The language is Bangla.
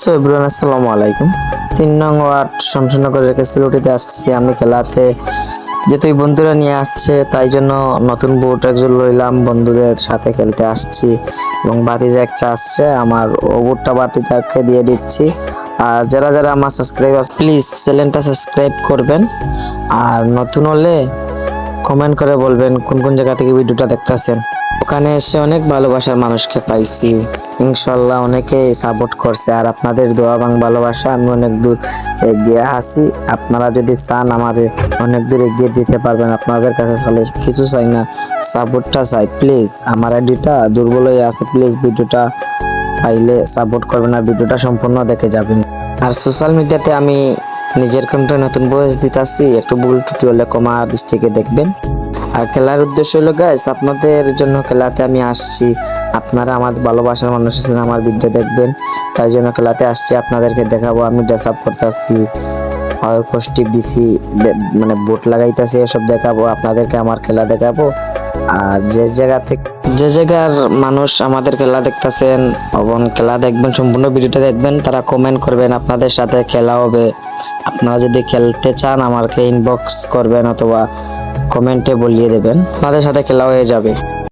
সো এভরিওয়ান আসসালামু আলাইকুম তিন নং ওয়ার্ড শমশনগরের সিলুটিতে আসছি আমি খেলাতে। যেহেতু বন্ধুরা নিয়ে আসছে, তাই জন্য নতুন বুট একজন লইলাম, বন্ধুদের সাথে খেলতে আসছি। এবং বাতি বাতিজা একটা আসছে, আমার ও বুটটা বাতিজাকে দিয়ে দিচ্ছি। আর যারা যারা আমার সাবস্ক্রাইবার প্লিজ চ্যানেলটা সাবস্ক্রাইব করবেন। আর নতুন হলে কমেন্ট করে বলবেন কোন কোন জায়গা থেকে ভিডিওটা দেখতেছেন। ওখানে এসে অনেক ভালোবাসার মানুষকে পাইছি। ইনশাল্লাহ অনেকে সাপোর্ট করছে। আর আপনাদের দোয়া বাং ভালোবাসা আমি অনেক দূর এগিয়ে আসি আপনারা যদি চান আমার অনেক দূর এগিয়ে দিতে পারবেন, আপনাদের কাছে চাইলে কিছু চাই না। সাপোর্টটা চাই প্লিজ আমার আইডিটা দুর্বল হয়ে আছে প্লিজ ভিডিওটা পাইলে সাপোর্ট করবেন আর ভিডিওটা সম্পূর্ণ দেখে যাবেন। আর সোশ্যাল মিডিয়াতে আমি নিজের কন্টেন্ট নতুন বয়স দিতেছি, একটু ভুল টুটি হলে কমা দৃষ্টিকে দেখবেন। আর খেলার উদ্দেশ্য হলো গাইস আপনাদের জন্য খেলাতে আমি আসছি। আপনারা আমার ভালোবাসার মানুষ আছেন, আমার ভিডিও দেখবেন। তাই জন্য খেলাতে আসছি, আপনাদেরকে দেখাবো। আমি ড্রেস আপ করতে আসছি হয় দিছি মানে বোট লাগাইতেছি, এসব দেখাবো, আপনাদেরকে আমার খেলা দেখাবো। আর যে জায়গা থেকে যে জায়গার মানুষ আমাদের খেলা দেখতেছেন, এবং খেলা দেখবেন, সম্পূর্ণ ভিডিওটা দেখবেন, তারা কমেন্ট করবেন, আপনাদের সাথে খেলা হবে। আপনারা যদি খেলতে চান, আমাকে ইনবক্স করবেন, অথবা কমেন্টে বলিয়ে দেবেন, আপনাদের সাথে খেলা হয়ে যাবে।